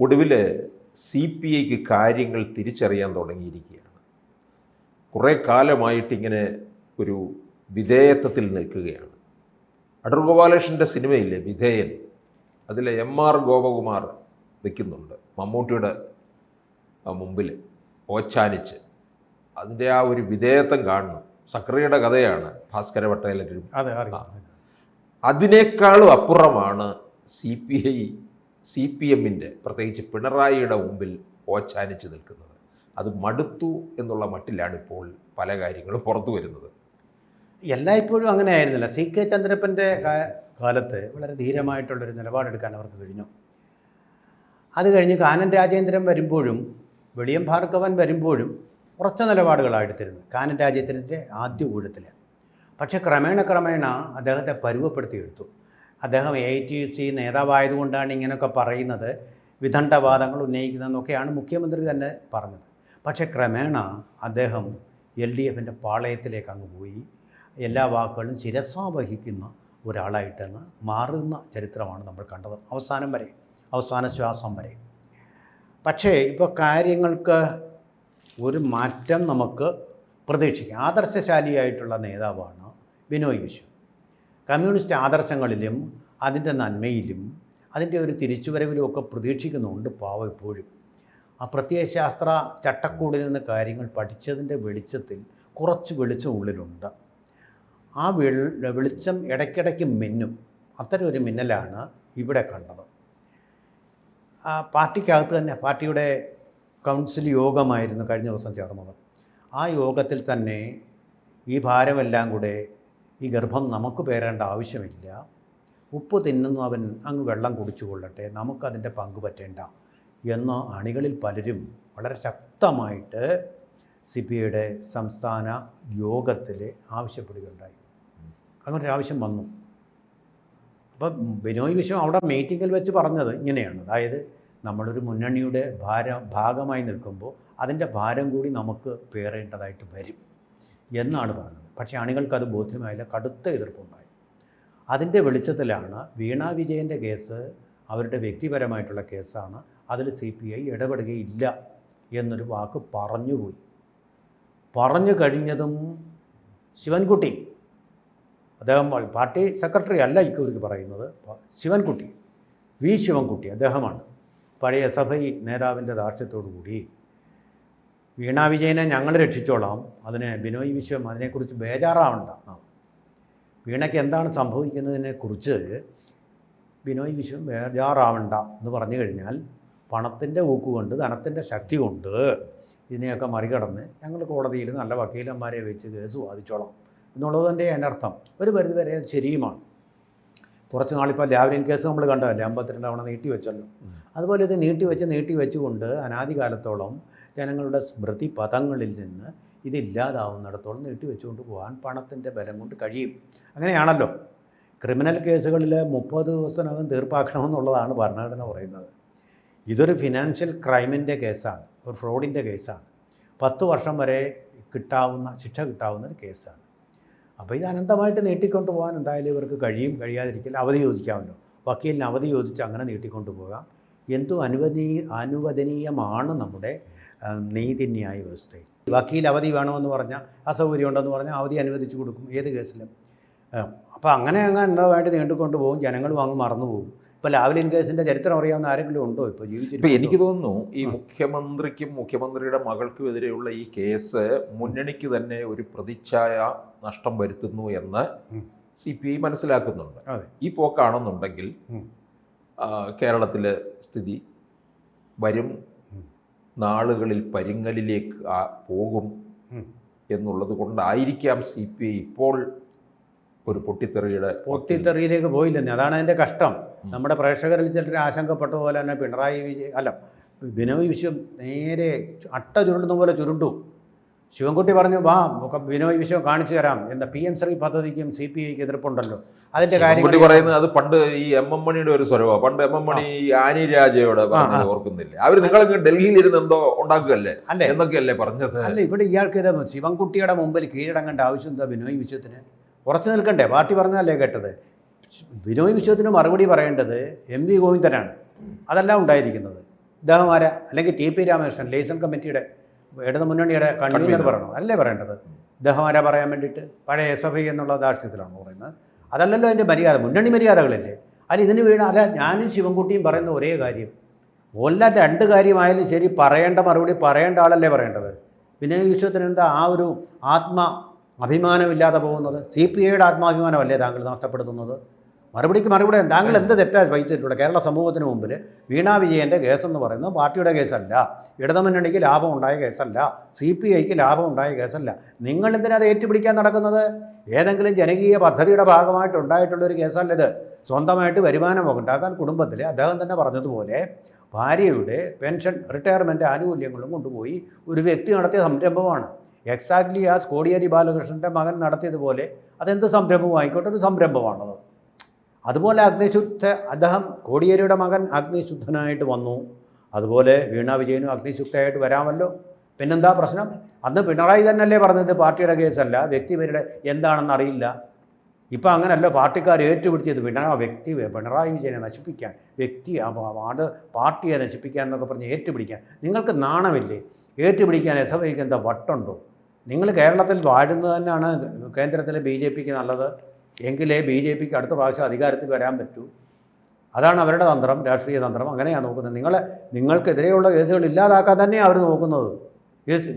ഒടുവിൽ C P ഐക്ക് കാര്യങ്ങൾ തിരിച്ചറിയാൻ തുടങ്ങിയിരിക്കുകയാണ്. കുറേ കാലമായിട്ടിങ്ങനെ ഒരു വിധേയത്വത്തിൽ നിൽക്കുകയാണ്. അടൂർ ഗോപാലകൃഷ്ണന്റെ സിനിമയിലെ വിധേയൻ? അതിൽ എം ആർ ഗോപകുമാർ നിൽക്കുന്നുണ്ട് മമ്മൂട്ടിയുടെ മുമ്പിൽ ഓച്ചാനിച്ച്. അതിന്റെ ആ ഒരു വിധേയത്വം കാണണം. സക്രിയുടെ കഥയാണ് ഭാസ്കര ഭട്ടേലും അതിനേക്കാളും അപ്പുറമാണ് C P I C P എമ്മിന്റെ പ്രത്യേകിച്ച് പിണറായിയുടെ മുമ്പിൽ ഓച്ചാനിച്ച് നിൽക്കുന്നത്. അത് മടുത്തു എന്നുള്ള മട്ടിലാണ് ഇപ്പോൾ പല കാര്യങ്ങളും പുറത്തു വരുന്നത്. എല്ലായ്പ്പോഴും അങ്ങനെ ആയിരുന്നില്ല. സി കെ ചന്ദ്രപ്പന്റെ കാലത്ത് വളരെ ധീരമായിട്ടുള്ളൊരു നിലപാടെടുക്കാൻ അവർക്ക് കഴിഞ്ഞു. അത് കഴിഞ്ഞ് കാനൻ രാജേന്ദ്രൻ വരുമ്പോഴും വെളിയം ഭാർഗവൻ വരുമ്പോഴും ഉറച്ച നിലപാടുകളായിട്ടിരുന്നു കാനൻ രാജേന്ദ്രന്റെ ആദ്യ ഊഴത്തിൽ പക്ഷേ ക്രമേണ ക്രമേണ അദ്ദേഹത്തെ പരുവപ്പെടുത്തിയെടുത്തു. അദ്ദേഹം എ ടി യു സി നേതാവായതുകൊണ്ടാണ് ഇങ്ങനെയൊക്കെ പറയുന്നത്. വിദണ്ഡവാദങ്ങൾ ഉന്നയിക്കുന്നതെന്നൊക്കെയാണ് മുഖ്യമന്ത്രി തന്നെ പറഞ്ഞത്. പക്ഷേ ക്രമേണ അദ്ദേഹം എൽ ഡി എഫിന്റെ പാളയത്തിലേക്ക് അങ്ങ് പോയി. എല്ലാ വാക്കുകളും ശിരസ്സാവഹിക്കുന്ന ഒരാളായിട്ടങ്ങ് മാറുന്ന ചരിത്രമാണ് നമ്മൾ കണ്ടത് അവസാനം വരെ അവസാന ശ്വാസം വരെ. പക്ഷേ ഇപ്പോൾ കാര്യങ്ങൾക്ക് ഒരു മാറ്റം നമുക്ക് പ്രതീക്ഷിക്കാം. ആദർശശാലിയായിട്ടുള്ള നേതാവാണ് ബിനോയ് വിശ്വം. കമ്മ്യൂണിസ്റ്റ് ആദർശങ്ങളിലും അതിന്റെ നന്മയിലും അതിന്റെ ഒരു തിരിച്ചുവരവിലും ഒക്കെ പ്രതീക്ഷിക്കുന്നുണ്ട് പാവം ഇപ്പോഴും ആ പ്രത്യയശാസ്ത്ര ചട്ടക്കൂടിൽ നിന്ന് കാര്യങ്ങൾ പഠിച്ചതിന്റെ വെളിച്ചത്തിൽ കുറച്ച് വെളിച്ചം ഉള്ളിലുണ്ട്. ആ വെളിച്ചം ഇടയ്ക്കിടയ്ക്ക് മിന്നും. അത്തരം ഒരു മിന്നലാണ് ഇവിടെ കണ്ടത്. പാർട്ടിക്കകത്ത് തന്നെ പാർട്ടിയുടെ കൗൺസിൽ യോഗമായിരുന്നു കഴിഞ്ഞ ദിവസം ചേർന്നത്. ആ യോഗത്തിൽ തന്നെ ഈ ഭാരമെല്ലാം കൂടെ ഈ ഗർഭം നമുക്ക് പേരേണ്ട ആവശ്യമില്ല. ഉപ്പ് തിന്നുന്നവൻ അങ്ങ് വെള്ളം കുടിച്ചു കൊള്ളട്ടെ നമുക്കതിന്റെ പങ്ക് പറ്റേണ്ട എന്ന് അണികളിൽ പലരും വളരെ ശക്തമായിട്ട് സി പി ഐയുടെ സംസ്ഥാന യോഗത്തിൽ ആവശ്യപ്പെടുകയുണ്ടായി. അങ്ങനൊരു ആവശ്യം വന്നു. അപ്പം ബിനോയ് വിശ്വം അവിടെ മീറ്റിങ്ങിൽ വെച്ച് പറഞ്ഞത് ഇങ്ങനെയാണ്. അതായത് നമ്മളൊരു മുന്നണിയുടെ ഭാരം ഭാഗമായി നിൽക്കുമ്പോൾ അതിന്റെ ഭാരം കൂടി നമുക്ക് പേറേണ്ടതായിട്ട് വരും എന്നാണ് പറഞ്ഞത്. പക്ഷേ അണികൾക്കത് ബോധ്യമായില്ല കടുത്ത എതിർപ്പുണ്ടായി. അതിന്റെ വെളിച്ചത്തിലാണ് വീണ വിജയന്റെ കേസ് അവരുടെ വ്യക്തിപരമായിട്ടുള്ള കേസാണ് അതിൽ സി പി ഐ ഇടപെടുകയില്ല എന്നൊരു വാക്ക് പറഞ്ഞുപോയി. പറഞ്ഞു കഴിഞ്ഞതും ശിവൻകുട്ടി. അദ്ദേഹം പാർട്ടി സെക്രട്ടറി അല്ല ഇക്കൂർക്ക് പറയുന്നത് ശിവൻകുട്ടി. വി. ശിവൻകുട്ടി അദ്ദേഹമാണ്. പഴയ സഭൈ നേതാവിന്റെ ദാർഷ്ട്യത്തോടു കൂടി വീണ വിജയനെ ഞങ്ങൾ രക്ഷിച്ചോളാം. അതിന് ബിനോയ് വിശ്വം അതിനെക്കുറിച്ച് ബേജാറാവണ്ട. വീണയ്ക്ക് എന്താണ് സംഭവിക്കുന്നതിനെക്കുറിച്ച് ബിനോയ് വിശ്വം ബേജാറാവണ്ട എന്ന് പറഞ്ഞു കഴിഞ്ഞാൽ പണത്തിന്റെ ഊക്കുകൊണ്ട് ധനത്തിന്റെ ശക്തി കൊണ്ട് ഇതിനെയൊക്കെ മറികടന്ന് ഞങ്ങൾ കോടതിയിൽ നല്ല വക്കീലന്മാരെ വെച്ച് കേസ് വാദിച്ചോളാം എന്നുള്ളത് തന്നെ അനർത്ഥം. ഒരു പരിധിവരെ ശരിയുമാണ്. കുറച്ച് നാളിപ്പോൾ ലാവ്ലിൻ കേസ് നമ്മൾ കണ്ടതല്ലേ? അമ്പത്തിരണ്ട് തവണ നീട്ടി വെച്ചല്ലോ. അതുപോലെ ഇത് നീട്ടി വെച്ച് നീട്ടി വെച്ചുകൊണ്ട് അനാദികാലത്തോളം ജനങ്ങളുടെ സ്മൃതി പദങ്ങളിൽ നിന്ന് ഇതില്ലാതാവുന്നിടത്തോളം നീട്ടി വെച്ചുകൊണ്ട് പോകാൻ പണത്തിന്റെ ബലം കൊണ്ട് കഴിയും. അങ്ങനെയാണല്ലോ. ക്രിമിനൽ കേസുകളിൽ മുപ്പത് ദിവസത്തിനകം തീർപ്പാക്കണമെന്നുള്ളതാണ് ഭരണഘടന പറയുന്നത്. ഇതൊരു ഫിനാൻഷ്യൽ ക്രൈമിന്റെ കേസാണ്. ഒരു ഫ്രോഡിന്റെ കേസാണ്. പത്ത് വർഷം വരെ കിട്ടാവുന്ന ശിക്ഷ കിട്ടാവുന്ന ഒരു കേസാണ്. അപ്പോൾ ഇത് അനന്തമായിട്ട് നീട്ടിക്കൊണ്ട് പോകാൻ എന്തായാലും ഇവർക്ക് കഴിയും കഴിയാതിരിക്കില്ല. അവധി ചോദിക്കാമല്ലോ. വക്കീലിന് അവധി ചോദിച്ച് അങ്ങനെ നീട്ടിക്കൊണ്ട് പോകാം. എന്തോ അനുവദനീയ അനുവദനീയമാണ് നമ്മുടെ നീതിന്യായ വ്യവസ്ഥയിൽ വക്കീൽ അവധി വേണമെന്ന് പറഞ്ഞാൽ അസൗകര്യം ഉണ്ടെന്ന് പറഞ്ഞാൽ അവധി അനുവദിച്ചു കൊടുക്കും. ഏത് കേസിലും. അപ്പോൾ അങ്ങനെ അങ്ങനെ വേണ്ടി നീണ്ടുകൊണ്ട് പോകും. ജനങ്ങളും അങ്ങ് മറന്നു പോകും. ഇപ്പോൾ ലാവ്ലിൻ കേസിന്റെ ചരിത്രം അറിയാവുന്ന ആരെങ്കിലും ഉണ്ടോ ഇപ്പോൾ ഇപ്പൊ ജീവിച്ചിരിക്കും എനിക്ക് തോന്നുന്നു ഈ മുഖ്യമന്ത്രിക്കും മുഖ്യമന്ത്രിയുടെ മകൾക്കും എതിരെയുള്ള ഈ കേസ് മുന്നണിക്ക് തന്നെ ഒരു പ്രതിച്ഛായ നഷ്ടം വരുത്തുന്നു എന്ന്. സി പി ഐ മനസ്സിലാക്കുന്നുണ്ട് ഈ പോക്കാണെന്നുണ്ടെങ്കിൽ കേരളത്തിലെ സ്ഥിതി വരും. നാളുകളിൽ പരിങ്ങലിലേക്ക് പോകും. എന്നുള്ളത് കൊണ്ടായിരിക്കാം സി പി ഐ ഇപ്പോൾ ഒരു പൊട്ടിത്തെറിയുടെ പൊട്ടിത്തെറിയിലേക്ക് പോയില്ലെന്നേ. അതാണ് അതിന്റെ കഷ്ടം. നമ്മുടെ പ്രേക്ഷകരിൽ ചിലർ ആശങ്കപ്പെട്ട പോലെ തന്നെ പിണറായി വിജയൻ അല്ല ബിനോയ് വിശ്വം നേരെ അട്ട ചുരുണ്ടുന്ന പോലെ ചുരുണ്ടു. ശിവൻകുട്ടി പറഞ്ഞു വാ ബിനോയ് വിശ്വം കാണിച്ചു തരാം. എന്താ പി എം ശ്രീ പദ്ധതിക്കും സി പി ഐക്ക് എതിർപ്പുണ്ടല്ലോ. അതിന്റെ കുട്ടി പറയുന്നത് അത് പണ്ട് ഈ എം എം മണിയുടെ ഒരു സ്വരമാണ് പണ്ട് എം എം മണി ഈ ആനി രാജയോടെ ഓർക്കുന്നില്ല അവർ നിങ്ങളൊക്കെ ഡൽഹിയിൽ ഇരുന്ന് എന്തോ ഉണ്ടാക്കുകയല്ലേ? അല്ലേ? എന്നൊക്കെയല്ലേ പറഞ്ഞത്? അല്ല ഇവിടെ ഇയാൾക്ക് ഇത് ശിവൻകുട്ടിയുടെ മുമ്പിൽ കീഴടങ്ങേണ്ട ആവശ്യം എന്താ ബിനോയ് വിശ്വത്തിന്? ഉറച്ചു നിൽക്കണ്ടേ? പാർട്ടി പറഞ്ഞല്ലേ കേട്ടത്? ബിനോയ് വിശ്വത്തിന് മറുപടി പറയേണ്ടത് എം വി ഗോവിന്ദനാണ്. അതല്ല ഉണ്ടായിരിക്കുന്നത്. ഇദ്ദേഹമാര അല്ലെങ്കിൽ ടി പി രാമകൃഷ്ണൻ ലേസൺ കമ്മിറ്റിയുടെ ഇടതു മുന്നണിയുടെ കൺവീനർ പറയണോ? അല്ലേ പറയേണ്ടത്? ഇദ്ദേഹമാര പറയാൻ വേണ്ടിയിട്ട്? പഴയ എസ് എഫ് ഐ എന്നുള്ള ധാർഷ്ട്യത്തിലാണ് പറയുന്നത്? അതല്ലല്ലോ അതിന്റെ മര്യാദ. മുന്നണി മര്യാദകളില്ലേ? അല്ല ഇതിന് വീണ അല്ല ഞാനും ശിവൻകുട്ടിയും പറയുന്ന ഒരേ കാര്യം. ഒല്ല രണ്ട് കാര്യമായാലും ശരി പറയേണ്ട മറുപടി പറയേണ്ട ആളല്ലേ പറയേണ്ടത്? വിനയ വിശ്വത്തിന് എന്താ ആ ഒരു ആത്മ അഭിമാനമില്ലാതെ പോകുന്നത് സി പി ഐയുടെ ആത്മാഭിമാനമല്ലേ താങ്കൾ നഷ്ടപ്പെടുത്തുന്നത്? മറുപടിക്ക് മറുപടി താങ്കൾ എന്ത് തെറ്റാ വൈദ്യുതിയിട്ടുള്ളത് കേരള സമൂഹത്തിന് മുമ്പിൽ വീണാ വിജയന്റെ കേസെന്ന് പറയുന്നത് പാർട്ടിയുടെ കേസല്ല. ഇടതുമുന്നണിക്ക് ലാഭം ഉണ്ടായ കേസല്ല. സി പി ഐക്ക് ലാഭം ഉണ്ടായ കേസല്ല. നിങ്ങൾ എന്തിനാ അത് ഏറ്റുപിടിക്കാൻ നടക്കുന്നത്? ഏതെങ്കിലും ജനകീയ പദ്ധതിയുടെ ഭാഗമായിട്ട് ഉണ്ടായിട്ടുള്ള ഒരു കേസല്ല ഇത്. സ്വന്തമായിട്ട് വരുമാനം ഉണ്ടാക്കാൻ കുടുംബത്തിൽ അദ്ദേഹം തന്നെ പറഞ്ഞതുപോലെ ഭാര്യയുടെ പെൻഷൻ റിട്ടയർമെന്റ് ആനുകൂല്യങ്ങളും കൊണ്ടുപോയി ഒരു വ്യക്തി നടത്തിയ സംരംഭമാണ്. എക്സാക്ട്ലി ആ കോടിയേരി ബാലകൃഷ്ണന്റെ മകൻ നടത്തിയതുപോലെ അതെന്ത് സംരംഭവും? ആയിക്കോട്ടെ ഒരു സംരംഭമാണത്. അതുപോലെ അഗ്നിശുദ്ധ അദ്ദേഹം കോടിയേരിയുടെ മകൻ അഗ്നിശുദ്ധനായിട്ട് വന്നു. അതുപോലെ വീണ വിജയനും അഗ്നിശുദ്ധയായിട്ട് വരാമല്ലോ. പിന്നെന്താ പ്രശ്നം? അന്ന് പിണറായി തന്നെയല്ലേ പറഞ്ഞത്? പാർട്ടിയുടെ കേസല്ല. വ്യക്തിപരുടെ എന്താണെന്ന് അറിയില്ല. ഇപ്പം അങ്ങനല്ല പാർട്ടിക്കാർ ഏറ്റുപിടിച്ചത് പിണറായി വ്യക്തി പിണറായി വിജയനെ നശിപ്പിക്കാൻ വ്യക്തി വാർഡ് പാർട്ടിയെ നശിപ്പിക്കാൻ എന്നൊക്കെ പറഞ്ഞ് ഏറ്റുപിടിക്കാൻ. നിങ്ങൾക്ക് നാണമില്ലേ? ഏറ്റുപിടിക്കാൻ എസ് എഫ് എന്താ വട്ടുണ്ടോ? നിങ്ങൾ കേരളത്തിൽ വാഴുന്നത് തന്നെയാണ് കേന്ദ്രത്തിലെ ബി ജെ പിക്ക് നല്ലത്. എങ്കിലേ ബി ജെ പിക്ക് അടുത്ത പ്രാവശ്യം അധികാരത്തിൽ വരാൻ പറ്റൂ. അതാണ് അവരുടെ തന്ത്രം രാഷ്ട്രീയ തന്ത്രം. അങ്ങനെയാണ് നോക്കുന്നത്. നിങ്ങളെ നിങ്ങൾക്കെതിരെയുള്ള കേസുകൾ ഇല്ലാതാക്കാൻ തന്നെയാണ് അവർ നോക്കുന്നത്.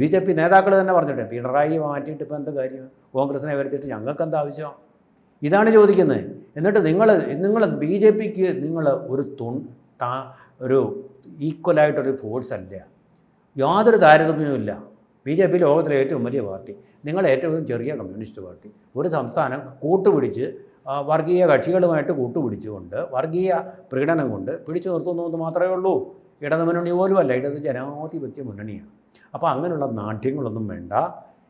ബി ജെ പി നേതാക്കൾ തന്നെ പറഞ്ഞിട്ട് പിണറായി മാറ്റിയിട്ട് ഇപ്പോൾ എന്ത് കാര്യം? കോൺഗ്രസിനെ വരുത്തിയിട്ട് ഞങ്ങൾക്ക് എന്താ ആവശ്യം? ഇതാണ് ചോദിക്കുന്നത്. എന്നിട്ട് നിങ്ങൾ നിങ്ങൾ ബി ജെ പിക്ക് നിങ്ങൾ ഒരു തു താ ഒരു ഈക്വലായിട്ടൊരു ഫോഴ്സ് അല്ല. യാതൊരു താരതമ്യവുമില്ല. ബി ജെ പി ലോകത്തിലെ ഏറ്റവും വലിയ പാർട്ടി. നിങ്ങൾ ഏറ്റവും ചെറിയ കമ്മ്യൂണിസ്റ്റ് പാർട്ടി. ഒരു സംസ്ഥാനം കൂട്ടുപിടിച്ച് വർഗീയ കക്ഷികളുമായിട്ട് കൂട്ടുപിടിച്ചുകൊണ്ട് വർഗീയ പ്രകടനം കൊണ്ട് പിടിച്ചു നിർത്തുന്നു എന്ന് മാത്രമേ ഉള്ളൂ. ഇടത് മുന്നണി പോലും അല്ല. ഇടത് ജനാധിപത്യ മുന്നണിയാണ്. അപ്പോൾ അങ്ങനെയുള്ള നാട്യങ്ങളൊന്നും വേണ്ട.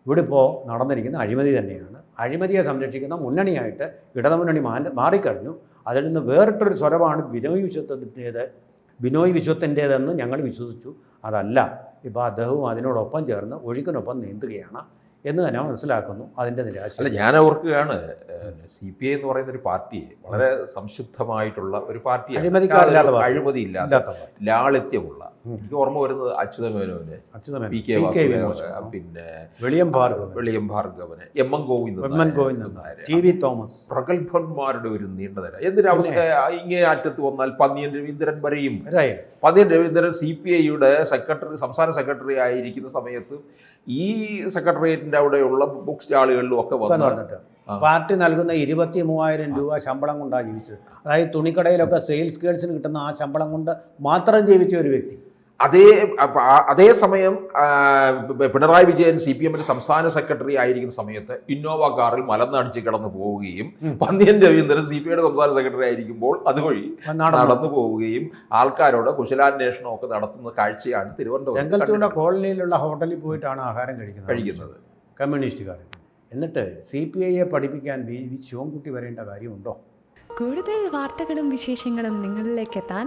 ഇവിടെ ഇപ്പോൾ നടന്നിരിക്കുന്ന അഴിമതി തന്നെയാണ്. അഴിമതിയെ സംരക്ഷിക്കുന്ന മുന്നണിയായിട്ട് ഇടതുമുന്നണി മാറി മാറിക്കഴിഞ്ഞു. അതിൽ നിന്ന് വേറിട്ടൊരു സ്വരമാണ് ബിനോയ് വിശ്വത്തിന്റേത് ബിനോയ് വിശ്വത്തിന്റേതെന്ന് ഞങ്ങൾ വിശ്വസിച്ചു അതല്ല ഇപ്പോൾ അദ്ദേഹവും അതിനോടൊപ്പം ചേർന്ന് ഒഴുക്കിനൊപ്പം നീന്തുകയാണ് എന്ന് തന്നെ മനസ്സിലാക്കുന്നു അതിന്റെ നിരാശ അല്ല ഞാൻ ഓർക്കുകയാണ് സി പി ഐ എന്ന് പറയുന്ന ഒരു പാർട്ടിയെ വളരെ സംശുദ്ധമായിട്ടുള്ള ഒരു പാർട്ടിയാണ് അഴിമതിക്കാരില്ലാത്ത പാർട്ടി. അഴിമതി ഇല്ലാത്ത പാർട്ടി. ലാളിത്യമുള്ള. എനിക്ക് ഓർമ്മ വരുന്നത് അച്യുതമേനോന് പി കെ പിന്നെ Veliyam Bhargavan. Veliyam ഭാർഗവന് M N Govindan Govindan. T V Thomas. പ്രഗത്ഭന്മാരുടെ ഒരു നീണ്ട നിര. എന്തിനവസ്ഥ ഇങ്ങനെ അറ്റത്ത് വന്നാൽ പന്നിയൻ രവീന്ദ്രൻ വരെയും. പന്നിയൻ രവീന്ദ്രൻ സി പി ഐയുടെ സെക്രട്ടറി സംസ്ഥാന സെക്രട്ടറി ആയിരിക്കുന്ന സമയത്ത് ഈ സെക്രട്ടേറിയറ്റിന്റെ അവിടെയുള്ള ബുക്ക് സ്റ്റാളുകളിലും ഒക്കെ ഒക്കെ വന്ന് നടന്നിട്ട് ആ. പാർട്ടി നൽകുന്ന ഇരുപത്തി മൂവായിരം രൂപ ശമ്പളം കൊണ്ടാണ് ജീവിച്ചത്. അതായത് തുണിക്കടയിലൊക്കെ സെയിൽസ് ഗേൾസിന് കിട്ടുന്ന ആ ശമ്പളം കൊണ്ട് മാത്രം ജീവിച്ച ഒരു വ്യക്തി. അതേ അതേ സമയം അതേസമയം പിണറായി വിജയൻ സി പി എമ്മിന്റെ സംസ്ഥാന സെക്രട്ടറി ആയിരിക്കുന്ന സമയത്ത് ഇന്നോവ കാറിൽ മലന്നടിച്ച് കടന്നു പോവുകയും പന്നിയൻ രവീന്ദ്രൻ സി പി ഐയുടെ സംസ്ഥാന സെക്രട്ടറി ആയിരിക്കുമ്പോൾ അതുവഴി നടന്നു. പോവുകയും ആൾക്കാരോട് കുശലാന്വേഷണം ഒക്കെ നടത്തുന്ന കാഴ്ചയാണ് തിരുവനന്തപുരം കോളനിയിലുള്ള ഹോട്ടലിൽ പോയിട്ടാണ് ആഹാരം കഴിക്കുന്നത്. കഴിക്കുന്നത്. കമ്മ്യൂണിസ്റ്റുകാർ എന്നിട്ട് സി പി ഐയെ പഠിപ്പിക്കാൻ വി വി ശിവൻകുട്ടി വരേണ്ട കാര്യമുണ്ടോ? കൂടുതൽ വാർത്തകളും വിശേഷങ്ങളും നിങ്ങളിലേക്ക് എത്താൻ